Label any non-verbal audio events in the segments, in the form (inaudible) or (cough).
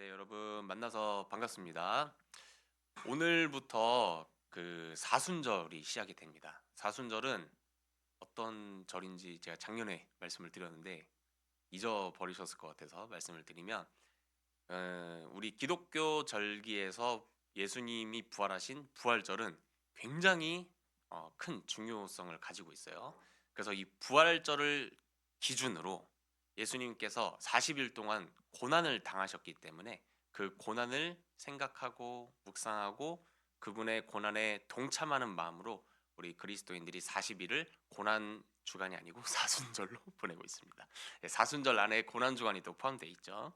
네, 여러분 만나서 반갑습니다. 오늘부터 그 사순절이 시작이 됩니다. 사순절은 어떤 절인지 제가 작년에 말씀을 드렸는데 잊어버리셨을 것 같아서 말씀을 드리면 어, 우리 기독교 절기에서 예수님이 부활하신 부활절은 굉장히 어, 큰 중요성을 가지고 있어요. 그래서 이 부활절을 기준으로 예수님께서 40일 동안 고난을 당하셨기 때문에 그 고난을 생각하고 묵상하고 그분의 고난에 동참하는 마음으로 우리 그리스도인들이 40일을 고난 주간이 아니고 (laughs) 사순절로 (laughs) 보내고 있습니다. 예, 사순절 안에 고난 주간이 또 포함되어 있죠.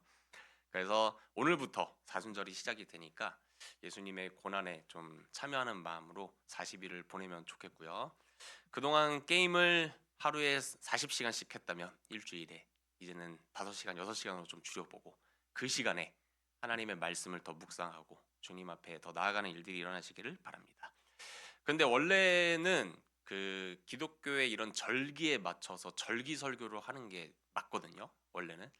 그래서 오늘부터 사순절이 시작이 되니까 예수님의 고난에 좀 참여하는 마음으로 40일을 보내면 좋겠고요. 그동안 게임을 하루에 40시간씩 했다면 일주일에 이제는 5시간, 6시간으로 좀 줄여보고 그 시간에 하나님의 말씀을 더 묵상하고 주님 앞에 더 나아가는 일들이 일어나시기를 바랍니다. 근데 원래는 그 기독교의 이런 절기에 맞춰서 절기 설교를 하는 게 맞거든요. 원래는.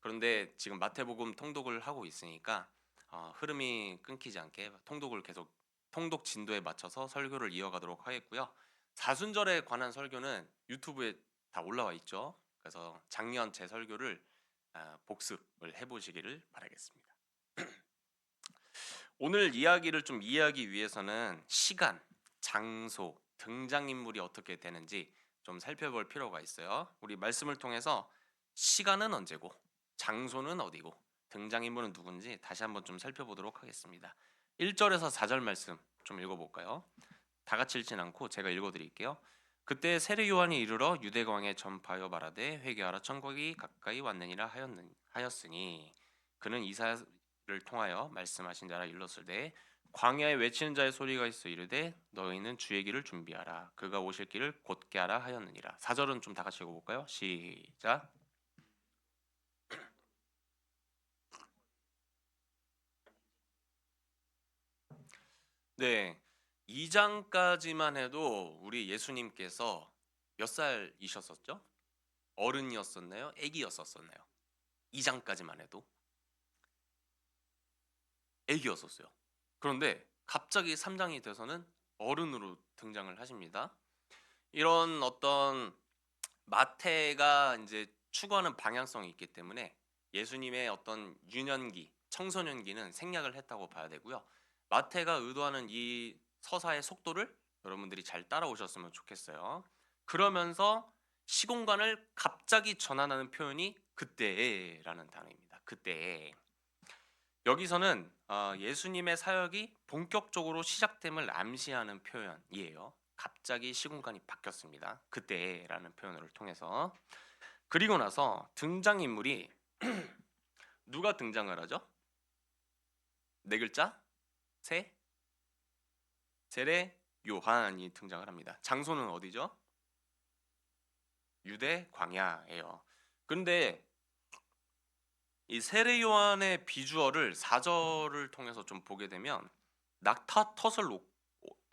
그런데 지금 마태복음 통독을 하고 있으니까 어, 흐름이 끊기지 않게 통독을 계속 통독 진도에 맞춰서 설교를 이어가도록 하겠고요. 사순절에 관한 설교는 유튜브에 다 올라와 있죠. 그래서 작년 제 설교를 아, 복습을 해보시기를 바라겠습니다. (clears throat) 오늘 이야기를 좀 이해하기 위해서는 시간, 장소, 등장인물이 어떻게 되는지 좀 살펴볼 필요가 있어요. 우리 말씀을 통해서 시간은 언제고, 장소는 어디고, 등장인물은 누군지 다시 한번 좀 살펴보도록 하겠습니다. 1절에서 4절 말씀 좀 읽어볼까요? 다 같이 읽진 않고 제가 읽어드릴게요. 그때 세례 요한이 이르러 유대 광에 전파하여 말하되 회개하라 천국이 가까이 왔느니라 하였으니 그는 이사를 통하여 말씀하신 자라 일렀을때 광야에 외치는 자의 소리가 있어 이르되 너희는 주의 길을 준비하라. 그가 오실 길을 곧게 하라 하였느니라. 사절은 좀 다 같이 읽어볼까요? 시작. (clears throat) 네 2장까지만 해도 우리 예수님께서 몇 살이셨었죠? 어른이었었나요? 아기였었었나요? 2장까지만 해도 아기였었어요. 그런데 갑자기 3장이 돼서는 어른으로 등장을 하십니다. 이런 어떤 마태가 이제 추구하는 방향성이 있기 때문에 예수님의 어떤 유년기, 청소년기는 생략을 했다고 봐야 되고요. 마태가 의도하는 이 서사의 속도를 여러분들이 잘 따라오셨으면 좋겠어요. 그러면서 시공간을 갑자기 전환하는 표현이 그때라는 단어입니다. 그때 여기서는 어, 예수님의 사역이 본격적으로 시작됨을 암시하는 표현이에요. 갑자기 시공간이 바뀌었습니다. 그때라는 표현을 통해서 그리고 나서 등장 인물이 (clears throat) 누가 등장을 하죠? 네 글자? 세? 세례 요한이 등장을 합니다. 장소는 어디죠? 유대 광야예요. 그런데 이 세례 요한의 비주얼을 4절을 통해서 좀 보게 되면 낙타 털을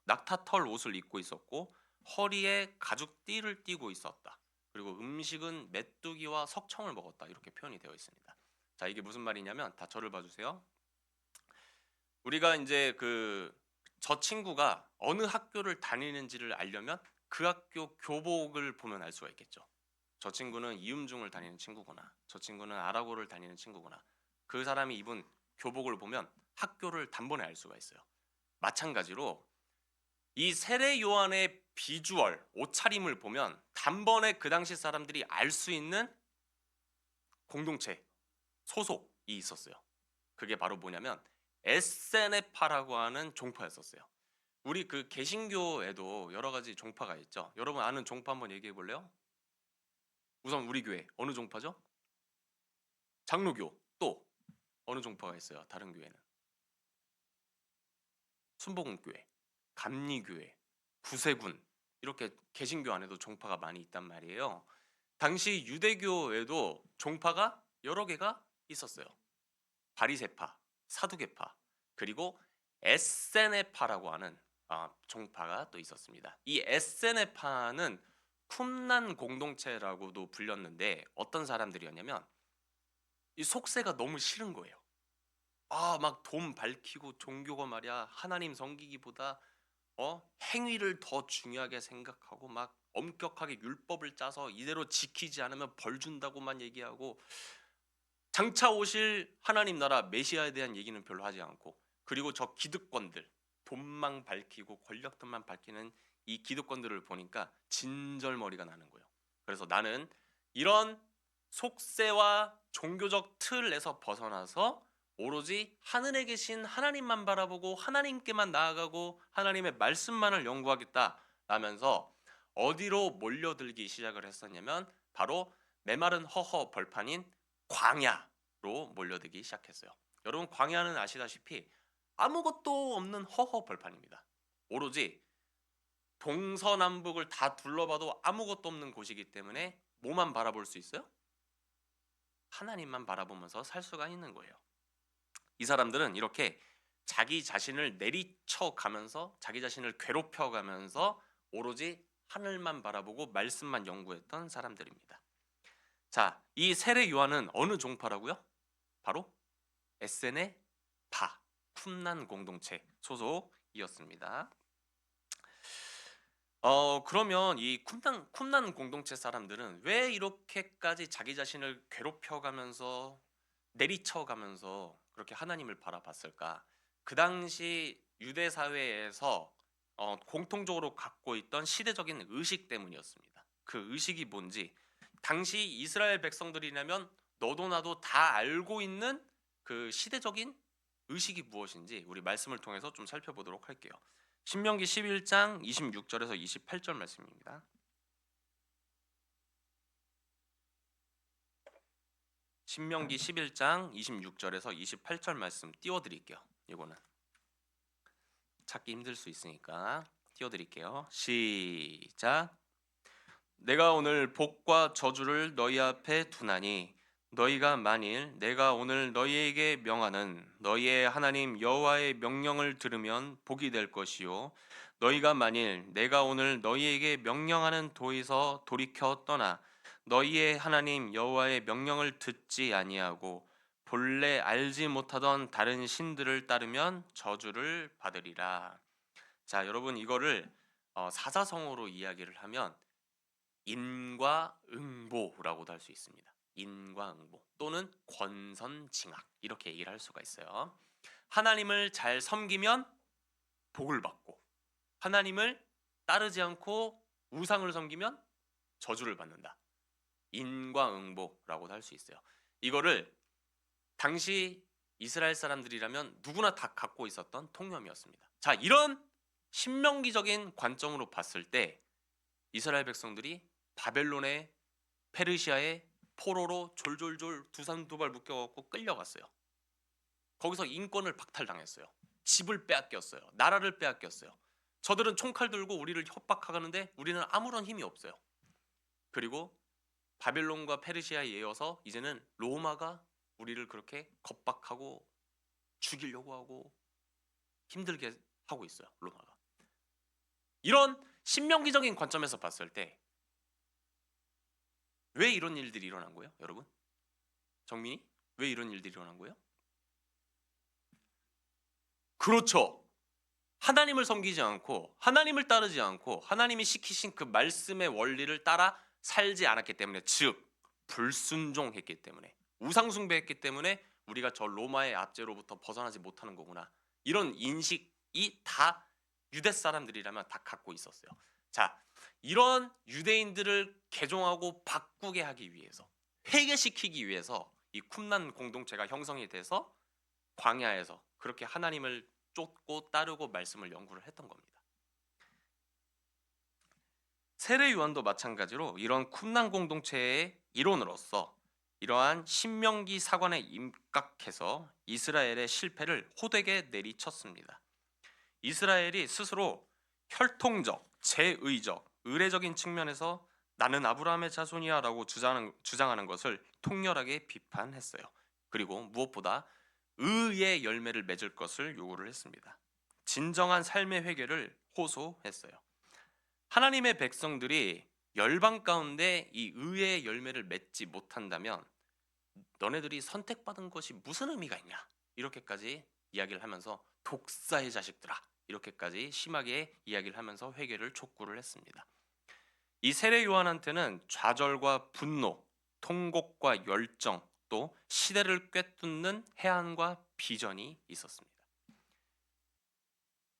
낙타 털 옷을 입고 있었고 허리에 가죽 띠를 띠고 있었다. 그리고 음식은 메뚜기와 석청을 먹었다. 이렇게 표현이 되어 있습니다. 자, 이게 무슨 말이냐면 다 저를 봐 주세요. 우리가 이제 그 저 친구가 어느 학교를 다니는지를 알려면 그 학교 교복을 보면 알 수가 있겠죠. 저 친구는 이음중을 다니는 친구구나. 저 친구는 아라고를 다니는 친구구나. 그 사람이 입은 교복을 보면 학교를 단번에 알 수가 있어요. 마찬가지로 이 세례 요한의 비주얼, 옷차림을 보면 단번에 그 당시 사람들이 알 수 있는 공동체, 소속이 있었어요. 그게 바로 뭐냐면 에세네파라고 하는 종파였었어요. 우리 그 개신교에도 여러 가지 종파가 있죠. 여러분 아는 종파 한번 얘기해 볼래요? 우선 우리 교회 어느 종파죠? 장로교 또 어느 종파가 있어요? 다른 교회는 순복음교회, 감리교회, 구세군 이렇게 개신교 안에도 종파가 많이 있단 말이에요. 당시 유대교에도 종파가 여러 개가 있었어요. 바리세파, 사두개파 그리고 에세네파라고 하는 아, 종파가 또 있었습니다. 이 에세네파는 쿰난 공동체라고도 불렸는데 어떤 사람들이었냐면 이 속세가 너무 싫은 거예요. 아 막 돈 밝히고 종교가 말이야 하나님 섬기기보다 어 행위를 더 중요하게 생각하고 막 엄격하게 율법을 짜서 이대로 지키지 않으면 벌 준다고만 얘기하고 장차 오실 하나님 나라 메시아에 대한 얘기는 별로 하지 않고 그리고 저 기득권들 돈만 밝히고 권력들만 밝히는 이 기득권들을 보니까 진절머리가 나는 거예요. 그래서 나는 이런 속세와 종교적 틀에서 벗어나서 오로지 하늘에 계신 하나님만 바라보고 하나님께만 나아가고 하나님의 말씀만을 연구하겠다 라면서 어디로 몰려들기 시작을 했었냐면 바로 메마른 허허 벌판인 광야로 몰려들기 시작했어요. 여러분 광야는 아시다시피 아무것도 없는 허허 벌판입니다. 오로지 동서남북을 다 둘러봐도 아무것도 없는 곳이기 때문에 뭐만 바라볼 수 있어요? 하나님만 바라보면서 살 수가 있는 거예요. 이 사람들은 이렇게 자기 자신을 내리쳐 가면서 자기 자신을 괴롭혀 가면서 오로지 하늘만 바라보고 말씀만 연구했던 사람들입니다. 자, 이 세례 요한은 어느 종파라고요? 바로 에센의 바 쿰난 공동체 소속이었습니다. 어 그러면 이 쿰난 쿰난 공동체 사람들은 왜 이렇게까지 자기 자신을 괴롭혀가면서 내리쳐가면서 그렇게 하나님을 바라봤을까? 그 당시 유대 사회에서 어, 공통적으로 갖고 있던 시대적인 의식 때문이었습니다. 그 의식이 뭔지 당시 이스라엘 백성들이라면 너도 나도 다 알고 있는 그 시대적인 의식이 무엇인지 우리 말씀을 통해서 좀 살펴보도록 할게요. 신명기 11장 26절에서 28절 말씀입니다. 신명기 11장 26절에서 28절 말씀 띄워 드릴게요. 이거는 찾기 힘들 수 있으니까 띄워 드릴게요. 시작. 내가 오늘 복과 저주를 너희 앞에 두나니 너희가 만일 내가 오늘 너희에게 명하는 너희의 하나님 여호와의 명령을 들으면 복이 될 것이요 너희가 만일 내가 오늘 너희에게 명령하는 도에서 돌이켜 떠나 너희의 하나님 여호와의 명령을 듣지 아니하고 본래 알지 못하던 다른 신들을 따르면 저주를 받으리라. 자, 여러분 이거를 어, 사자성어로 이야기를 하면 인과응보라고도 할 수 있습니다. 인과응보 또는 권선징악 이렇게 얘기를 할 수가 있어요. 하나님을 잘 섬기면 복을 받고 하나님을 따르지 않고 우상을 섬기면 저주를 받는다. 인과응보라고도 할 수 있어요. 이거를 당시 이스라엘 사람들이라면 누구나 다 갖고 있었던 통념이었습니다. 자, 이런 신명기적인 관점으로 봤을 때 이스라엘 백성들이 바벨론의 페르시아의 포로로 졸졸졸 두산 두발 묶여갖고 끌려갔어요. 거기서 인권을 박탈당했어요. 집을 빼앗겼어요. 나라를 빼앗겼어요. 저들은 총칼 들고 우리를 협박하는데 우리는 아무런 힘이 없어요. 그리고 바벨론과 페르시아에 이어서 이제는 로마가 우리를 그렇게 겁박하고 죽이려고 하고 힘들게 하고 있어요. 로마가. 이런 신명기적인 관점에서 봤을 때 왜 이런 일들이 일어난 거예요, 여러분? 정민이? 왜 이런 일들이 일어난 거예요? 그렇죠. 하나님을 섬기지 않고 하나님을 따르지 않고 하나님이 시키신 그 말씀의 원리를 따라 살지 않았기 때문에 즉 불순종했기 때문에 우상숭배했기 때문에 우리가 저 로마의 압제로부터 벗어나지 못하는 거구나. 이런 인식이 다 유대 사람들이라면 다 갖고 있었어요. 자, 이런 유대인들을 개종하고 바꾸게 하기 위해서 회개시키기 위해서 이 쿰난 공동체가 형성이 돼서 광야에서 그렇게 하나님을 쫓고 따르고 말씀을 연구를 했던 겁니다. 세례 요한도 마찬가지로 이런 쿰난 공동체의 일원으로서 이러한 신명기 사관에 입각해서 이스라엘의 실패를 호되게 내리쳤습니다. 이스라엘이 스스로 혈통적, 제의적, 의례적인 측면에서 나는 아브라함의 자손이야라고 주장하는, 주장하는 것을 통렬하게 비판했어요. 그리고 무엇보다 의의 열매를 맺을 것을 요구를 했습니다. 진정한 삶의 회개를 호소했어요. 하나님의 백성들이 열방 가운데 이 의의 열매를 맺지 못한다면 너네들이 선택받은 것이 무슨 의미가 있냐? 이렇게까지 이야기를 하면서 독사의 자식들아 이렇게까지 심하게 이야기를 하면서 회개를 촉구를 했습니다. 이 세례 요한한테는 좌절과 분노, 통곡과 열정, 또 시대를 꿰뚫는 해안과 비전이 있었습니다.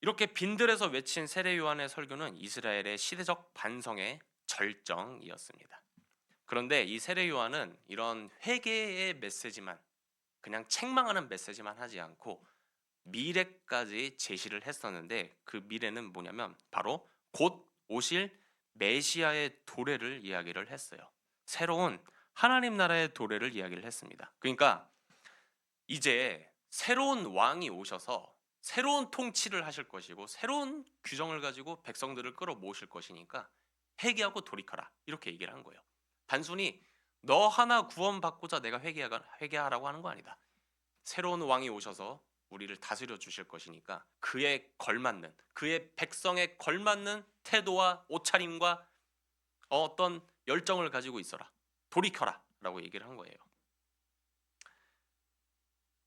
이렇게 빈들에서 외친 세례 요한의 설교는 이스라엘의 시대적 반성의 절정이었습니다. 그런데 이 세례 요한은 이런 회개의 메시지만 그냥 책망하는 메시지만 하지 않고 미래까지 제시를 했었는데 그 미래는 뭐냐면 바로 곧 오실 메시아의 도래를 이야기를 했어요. 새로운 하나님 나라의 도래를 이야기를 했습니다. 그러니까 이제 새로운 왕이 오셔서 새로운 통치를 하실 것이고 새로운 규정을 가지고 백성들을 끌어모으실 것이니까 회개하고 돌이켜라 이렇게 얘기를 한 거예요. 단순히 너 하나 구원받고자 내가 회개하, 회개하라고 하는 거 아니다. 새로운 왕이 오셔서 우리를 다스려 주실 것이니까 그에 걸맞는 그의 백성에 걸맞는 태도와 옷차림과 어떤 열정을 가지고 있어라. 돌이켜라라고 얘기를 한 거예요.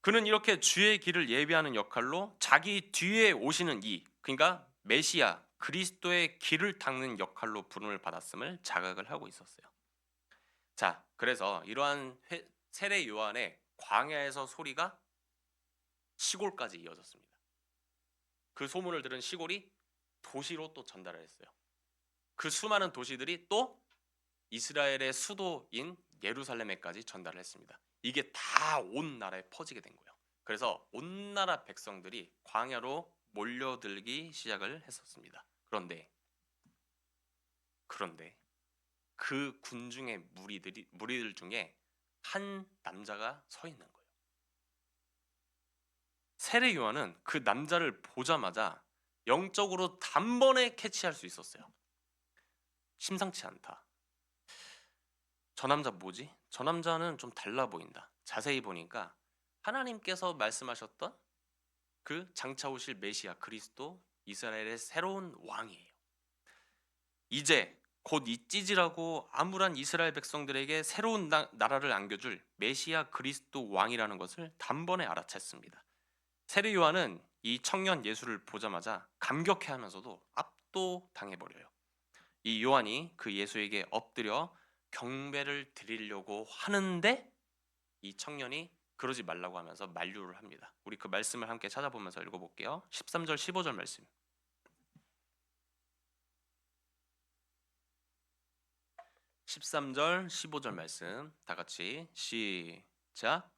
그는 이렇게 주의 길을 예비하는 역할로 자기 뒤에 오시는 이 그러니까 메시아 그리스도의 길을 닦는 역할로 부름을 받았음을 자각을 하고 있었어요. 자, 그래서 이러한 회, 세례 요한의 광야에서 소리가 시골까지 이어졌습니다. 그 소문을 들은 시골이 도시로 또 전달을 했어요. 그 수많은 도시들이 또 이스라엘의 수도인 예루살렘에까지 전달을 했습니다. 이게 다 온 나라에 퍼지게 된 거예요. 그래서 온 나라 백성들이 광야로 몰려들기 시작을 했었습니다. 그런데 그런데 그 군중의 무리들이 무리들 중에 한 남자가 서 있는 거예요. 세례 요한은 그 남자를 보자마자 영적으로 단번에 캐치할 수 있었어요. 심상치 않다. 저 남자 뭐지? 저 남자는 좀 달라 보인다. 자세히 보니까 하나님께서 말씀하셨던 그 장차 오실 메시아 그리스도 이스라엘의 새로운 왕이에요. 이제 곧 이 찌질하고 암울한 이스라엘 백성들에게 새로운 나, 나라를 안겨줄 메시아 그리스도 왕이라는 것을 단번에 알아챘습니다. 세례 요한은 이 청년 예수를 보자마자 감격해하면서도 압도 당해 버려요. 이 요한이 그 예수에게 엎드려 경배를 드리려고 하는데 이 청년이 그러지 말라고 하면서 만류를 합니다. 우리 그 말씀을 함께 찾아보면서 읽어볼게요. 13절 15절 말씀. 13절 15절 말씀 다 같이 시작.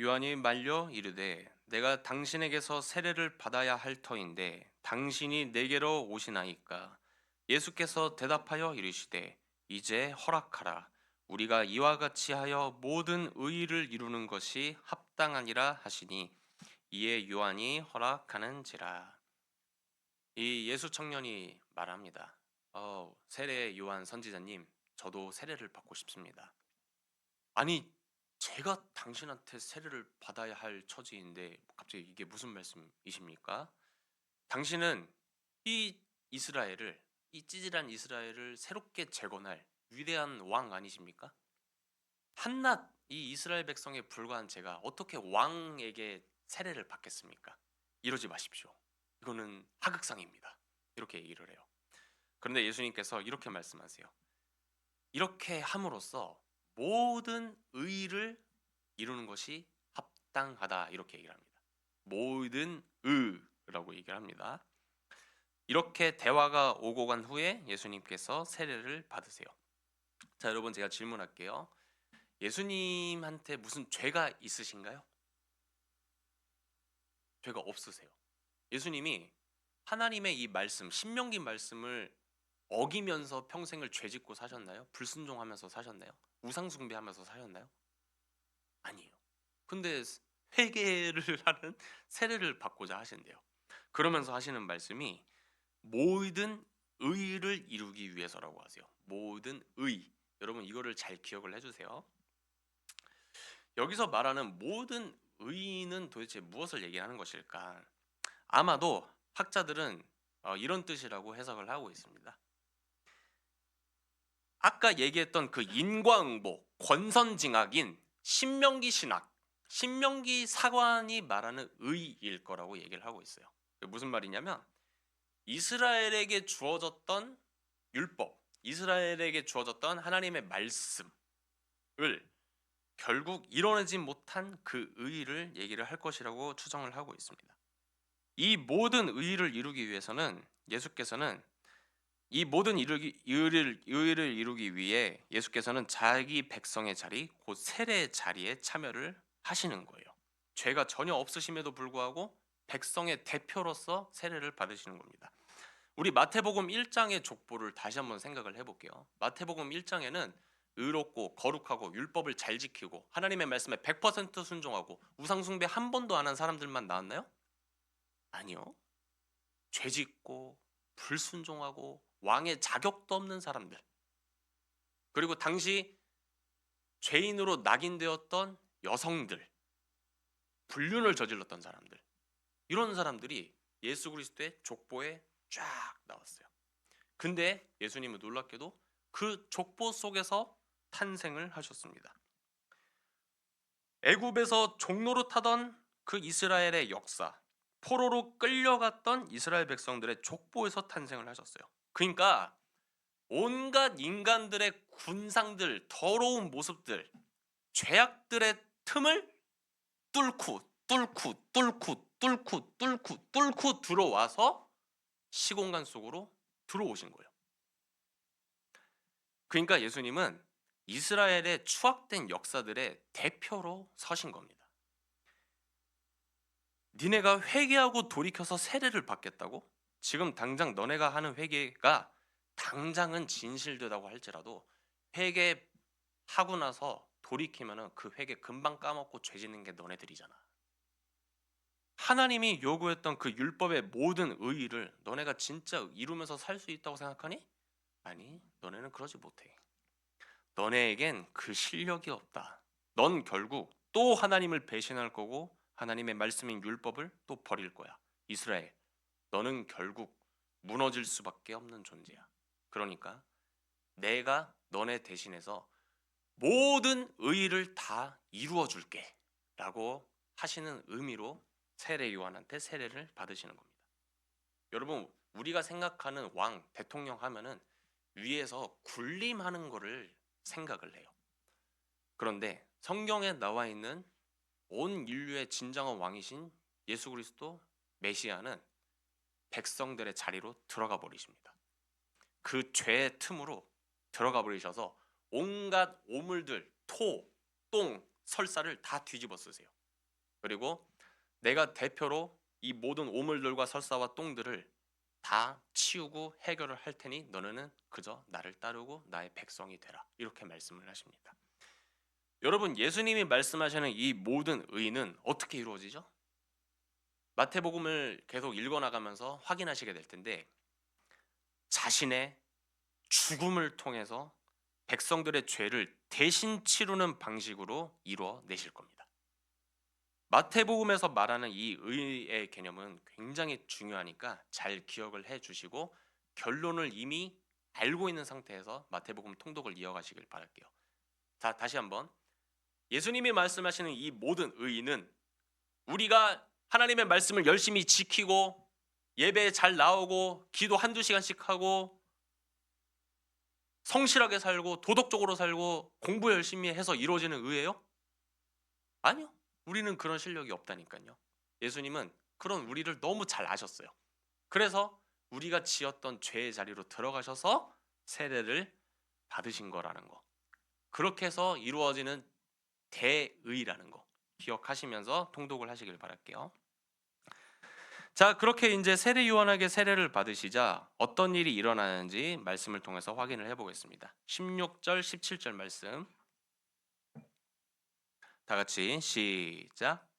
요한이 말려 이르되 내가 당신에게서 세례를 받아야 할 터인데 당신이 내게로 오시나이까 예수께서 대답하여 이르시되 이제 허락하라 우리가 이와 같이 하여 모든 의의를 이루는 것이 합당하니라 하시니 이에 요한이 허락하는지라 이 예수 청년이 말합니다. 어, 세례 요한 선지자님 저도 세례를 받고 싶습니다. 아니 제가 당신한테 세례를 받아야 할 처지인데 갑자기 이게 무슨 말씀이십니까? 당신은 이 이스라엘을 이 찌질한 이스라엘을 새롭게 재건할 위대한 왕 아니십니까? 한낱 이 이스라엘 백성에 불과한 제가 어떻게 왕에게 세례를 받겠습니까? 이러지 마십시오. 이거는 하극상입니다. 이렇게 얘기를 해요. 그런데 예수님께서 이렇게 말씀하세요. 이렇게 함으로써 모든 의를 이루는 것이 합당하다 이렇게 얘기를 합니다. 모든 의라고 얘기를 합니다. 이렇게 대화가 오고 간 후에 예수님께서 세례를 받으세요. 자, 여러분 제가 질문할게요. 예수님한테 무슨 죄가 있으신가요? 죄가 없으세요. 예수님이 하나님의 이 말씀, 신명기 말씀을 어기면서 평생을 죄짓고 사셨나요? 불순종하면서 사셨나요? 우상 숭배하면서 사셨나요? 아니에요. 근데 회개를 (laughs) 하는 세례를 받고자 하신대요. 그러면서 하시는 말씀이 모든 의를 이루기 위해서라고 하세요. 모든 의. 여러분 이거를 잘 기억을 해주세요. 여기서 말하는 모든 의는 도대체 무엇을 얘기하는 것일까? 아마도 학자들은 어, 이런 뜻이라고 해석을 하고 있습니다. 아까 얘기했던 그 인과응보, 권선징악인 신명기 신학, 신명기 사관이 말하는 의일 거라고 얘기를 하고 있어요. 무슨 말이냐면 이스라엘에게 주어졌던 율법, 이스라엘에게 주어졌던 하나님의 말씀을 결국 이뤄내지 못한 그 의의를 얘기를 할 것이라고 추정을 하고 있습니다. 이 모든 의의를 이루기 위해서는 예수께서는 이 모든 이루기, 의의를, 의의를 이루기 위해 예수께서는 자기 백성의 자리, 곧 세례의 자리에 참여를 하시는 거예요. 죄가 전혀 없으심에도 불구하고 백성의 대표로서 세례를 받으시는 겁니다. 우리 마태복음 1장의 족보를 다시 한번 생각을 해볼게요. 마태복음 1장에는 의롭고 거룩하고 율법을 잘 지키고 하나님의 말씀에 100% 순종하고 우상 숭배 한 번도 안 한 사람들만 나왔나요? 아니요. 죄 짓고 불순종하고 왕의 자격도 없는 사람들. 그리고 당시 죄인으로 낙인되었던 여성들, 불륜을 저질렀던 사람들. 이런 사람들이 예수 그리스도의 족보에 쫙 나왔어요. 근데 예수님은 놀랍게도 그 족보 속에서 탄생을 하셨습니다. 애굽에서 종로로 타던 그 이스라엘의 역사, 포로로 끌려갔던 이스라엘 백성들의 족보에서 탄생을 하셨어요. 그러니까 온갖 인간들의 군상들, 더러운 모습들, 죄악들의 틈을 뚫고 뚫고 뚫고 뚫고 뚫고 뚫고 들어와서 시공간 속으로 들어오신 거예요. 그러니까 예수님은 이스라엘의 추악된 역사들의 대표로 서신 겁니다. 니네가 회개하고 돌이켜서 세례를 받겠다고? 지금 당장 너네가 하는 회개가 당장은 진실되다고 할지라도 회개하고 나서 돌이키면은 그 회개 금방 까먹고 죄 짓는 게 너네들이잖아. 하나님이 요구했던 그 율법의 모든 의의를 너네가 진짜 이루면서 살 수 있다고 생각하니? 아니, 너네는 그러지 못해. 너네에겐 그 실력이 없다. 넌 결국 또 하나님을 배신할 거고 하나님의 말씀인 율법을 또 버릴 거야. 이스라엘, 너는 결국 무너질 수밖에 없는 존재야. 그러니까 내가 너네 대신해서 모든 의의를 다 이루어 줄게. 라고 하시는 의미로 세례 요한한테 세례를 받으시는 겁니다. 여러분, 우리가 생각하는 왕, 대통령 하면은 위에서 군림하는 거를 생각을 해요. 그런데 성경에 나와 있는 온 인류의 진정한 왕이신 예수 그리스도 메시아는 백성들의 자리로 들어가 버리십니다. 그 죄의 틈으로 들어가 버리셔서 온갖 오물들, 토, 똥, 설사를 다 뒤집어 쓰세요. 그리고 내가 대표로 이 모든 오물들과 설사와 똥들을 다 치우고 해결을 할 테니 너는 그저 나를 따르고 나의 백성이 되라. 이렇게 말씀을 하십니다. 여러분 예수님이 말씀하시는 이 모든 의는 어떻게 이루어지죠? 마태복음을 계속 읽어 나가면서 확인하시게 될 텐데 자신의 죽음을 통해서 백성들의 죄를 대신 치르는 방식으로 이루어 내실 겁니다. 마태복음에서 말하는 이 의의 개념은 굉장히 중요하니까 잘 기억을 해 주시고 결론을 이미 알고 있는 상태에서 마태복음 통독을 이어가시길 바랄게요. 자, 다시 한번 예수님이 말씀하시는 이 모든 의의는 우리가 하나님의 말씀을 열심히 지키고 예배에 잘 나오고 기도 한두 시간씩 하고 성실하게 살고 도덕적으로 살고 공부 열심히 해서 이루어지는 의예요? 아니요. 우리는 그런 실력이 없다니까요. 예수님은 그런 우리를 너무 잘 아셨어요. 그래서 우리가 지었던 죄의 자리로 들어가셔서 세례를 받으신 거라는 거. 그렇게 해서 이루어지는 대의라는 거 기억하시면서 통독을 하시길 바랄게요. 자, 그렇게 이제 세례 요한에게 세례를 받으시자 어떤 일이 일어나는지 말씀을 통해서 확인을 해 보겠습니다. 16절, 17절 말씀. 다 같이 시작.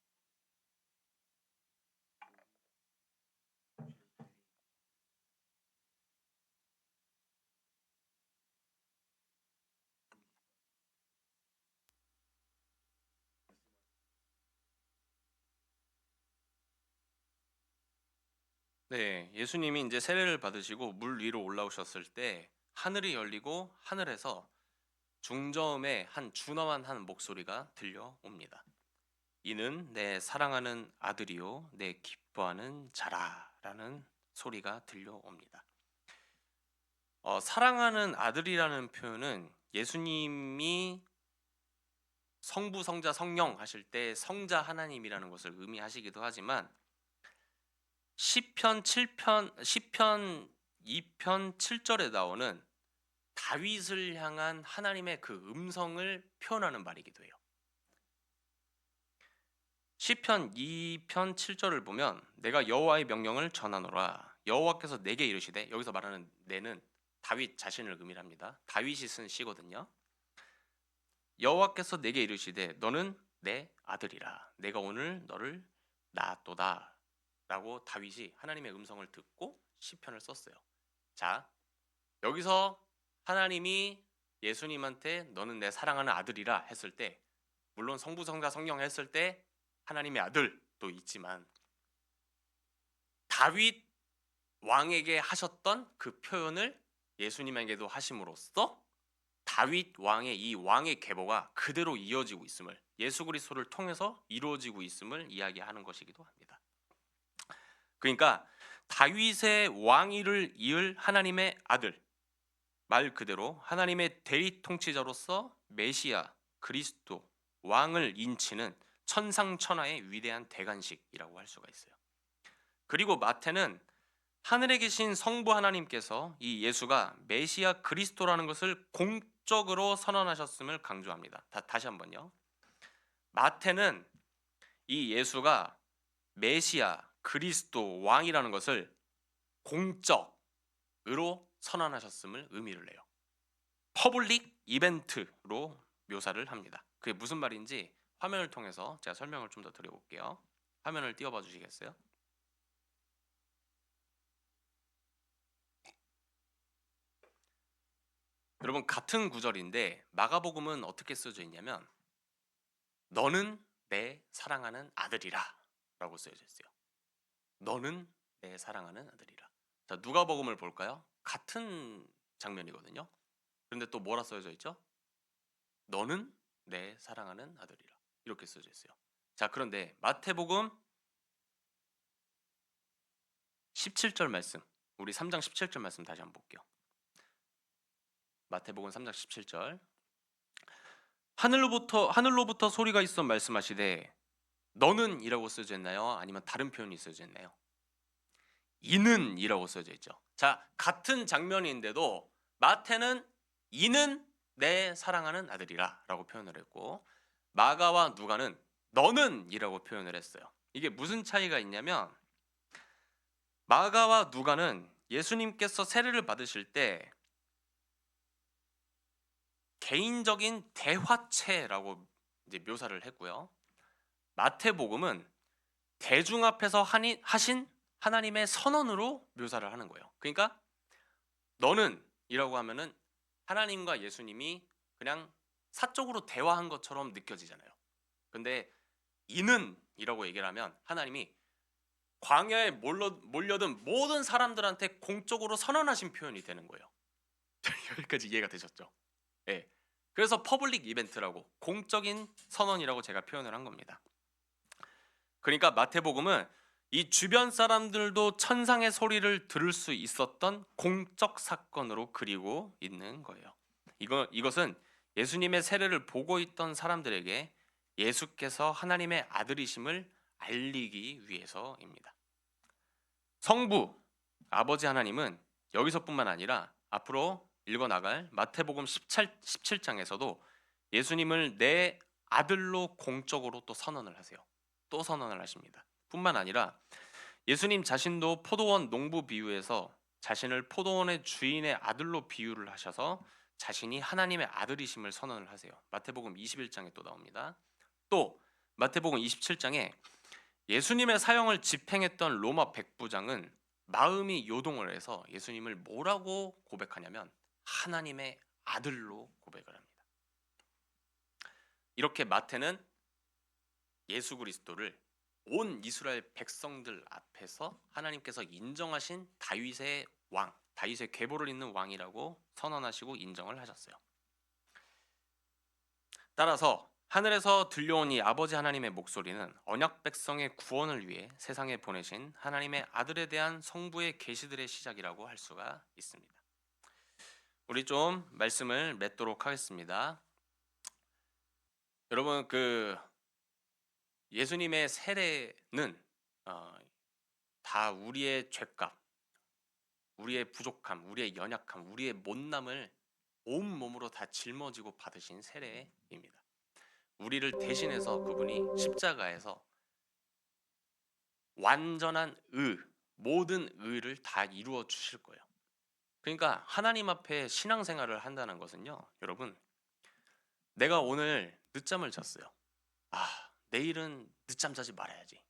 네, 예수님이 이제 세례를 받으시고 물 위로 올라오셨을 때 하늘이 열리고 하늘에서 중저음의 한 준엄한 한 목소리가 들려옵니다. 이는 내 사랑하는 아들이요 내 기뻐하는 자라라는 소리가 들려옵니다. 어, 사랑하는 아들이라는 표현은 예수님이 성부, 성자, 성령 하실 때 성자 하나님이라는 것을 의미하시기도 하지만 시편 7편 시편 2편 7절에 나오는 다윗을 향한 하나님의 그 음성을 표현하는 말이기도 해요. 시편 2편 7절을 보면 내가 여호와의 명령을 전하노라 여호와께서 내게 이르시되 여기서 말하는 내는 다윗 자신을 의미합니다. 다윗이 쓴 시거든요. 여호와께서 내게 이르시되 너는 내 아들이라 내가 오늘 너를 낳았도다 라고 다윗이 하나님의 음성을 듣고 시편을 썼어요. 자, 여기서 하나님이 예수님한테 너는 내 사랑하는 아들이라 했을 때 물론 성부 성자 성령 했을 때 하나님의 아들도 있지만 다윗 왕에게 하셨던 그 표현을 예수님에게도 하심으로써 다윗 왕의 이 왕의 계보가 그대로 이어지고 있음을 예수 그리스도를 통해서 이루어지고 있음을 이야기하는 것이기도 합니다. 그러니까 다윗의 왕위를 이을 하나님의 아들 말 그대로 하나님의 대리 통치자로서 메시아 그리스도 왕을 인치는 천상천하의 위대한 대관식이라고 할 수가 있어요. 그리고 마태는 하늘에 계신 성부 하나님께서 이 예수가 메시아 그리스도라는 것을 공적으로 선언하셨음을 강조합니다. 다, 다시 한번요. 마태는 이 예수가 메시아 그리스도 왕이라는 것을 공적으로 선언하셨음을 의미를 내요. 퍼블릭 이벤트로 묘사를 합니다. 그게 무슨 말인지 화면을 통해서 제가 설명을 좀 더 드려볼게요. 화면을 띄워봐 주시겠어요? 여러분 같은 구절인데 마가복음은 어떻게 써져 있냐면 너는 내 사랑하는 아들이라라고 써져 있어요. 너는 내 사랑하는 아들이라. 자 누가복음을 볼까요? 같은 장면이거든요. 그런데 또 뭐라 써져 있죠? 너는 내 사랑하는 아들이라 이렇게 써져 있어요. 자 그런데 마태복음 17절 말씀 우리 3장 17절 말씀 다시 한번 볼게요. 마태복음 3장 17절 하늘로부터 하늘로부터 소리가 있어 말씀하시되 너는이라고 써져 있나요? 아니면 다른 표현이 써져 있나요? 이는이라고 써져 있죠. 자 같은 장면인데도 마태는 이는 내 사랑하는 아들이라라고 표현을 했고 마가와 누가는 너는이라고 표현을 했어요. 이게 무슨 차이가 있냐면 마가와 누가는 예수님께서 세례를 받으실 때 개인적인 대화체라고 이제 묘사를 했고요. 마태복음은 대중 앞에서 하신 하나님의 선언으로 묘사를 하는 거예요. 그러니까 너는 이라고 하면은 하나님과 예수님이 그냥 사적으로 대화한 것처럼 느껴지잖아요. 근데 이는 이라고 얘기를 하면 하나님이 광야에 몰려, 몰려든 모든 사람들한테 공적으로 선언하신 표현이 되는 거예요. (laughs) 여기까지 이해가 되셨죠? 예. 그래서 퍼블릭 이벤트라고 공적인 선언이라고 제가 표현을 한 겁니다. 그러니까 마태복음은 이 주변 사람들도 천상의 소리를 들을 수 있었던 공적 사건으로 그리고 있는 거예요. 이거 이것은 예수님의 세례를 보고 있던 사람들에게 예수께서 하나님의 아들이심을 알리기 위해서입니다. 성부 아버지 하나님은 여기서뿐만 아니라 앞으로 읽어 나갈 마태복음 17, 17장에서도 예수님을 내 아들로 공적으로 또 선언을 하세요. 또 선언을 하십니다. 뿐만 아니라 예수님 자신도 포도원 농부 비유에서 자신을 포도원의 주인의 아들로 비유를 하셔서 자신이 하나님의 아들이심을 선언을 하세요. 마태복음 21장에 또 나옵니다. 또 마태복음 27장에 예수님의 사형을 집행했던 로마 백부장은 마음이 요동을 해서 예수님을 뭐라고 고백하냐면 하나님의 아들로 고백을 합니다. 이렇게 마태는 예수 그리스도를 온 이스라엘 백성들 앞에서 하나님께서 인정하신 다윗의 왕, 다윗의 계보를 잇는 왕이라고 선언하시고 인정을 하셨어요. 따라서 하늘에서 들려온 이 아버지 하나님의 목소리는 언약 백성의 구원을 위해 세상에 보내신 하나님의 아들에 대한 성부의 계시들의 시작이라고 할 수가 있습니다. 우리 좀 말씀을 맺도록 하겠습니다. 여러분 그 예수님의 세례는 어, 다 우리의 죄값, 우리의 부족함, 우리의 연약함, 우리의 못남을 온 몸으로 다 짊어지고 받으신 세례입니다. 우리를 대신해서 그분이 십자가에서 완전한 의, 모든 의를 다 이루어 주실 거예요. 그러니까 하나님 앞에 신앙생활을 한다는 것은요, 여러분, 내가 오늘 늦잠을 잤어요. 아, 내일은 늦잠 자지 말아야지.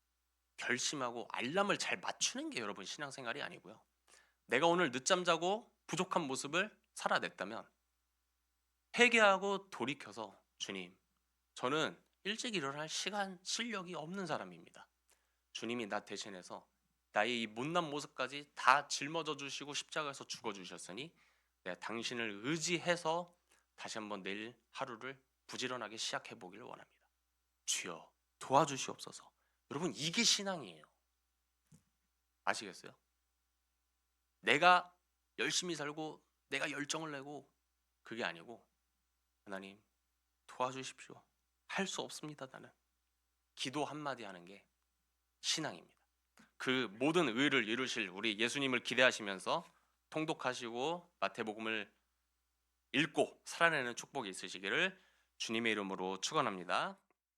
결심하고 알람을 잘 맞추는 게 여러분 신앙생활이 아니고요. 내가 오늘 늦잠 자고 부족한 모습을 살아냈다면 회개하고 돌이켜서 주님, 저는 일찍 일어날 시간, 실력이 없는 사람입니다. 주님이 나 대신해서 나의 이 못난 모습까지 다 짊어져 주시고 십자가에서 죽어 주셨으니 내가 당신을 의지해서 다시 한번 내일 하루를 부지런하게 시작해 보기를 원합니다. 주여 도와주시옵소서. 여러분 이게 신앙이에요. 아시겠어요? 내가 열심히 살고 내가 열정을 내고 그게 아니고 하나님 도와주십시오. 할 수 없습니다. 나는 기도 한마디 하는 게 신앙입니다. 그 모든 의를 이루실 우리 예수님을 기대하시면서 통독하시고 마태복음을 읽고 살아내는 축복이 있으시기를 주님의 이름으로 축원합니다.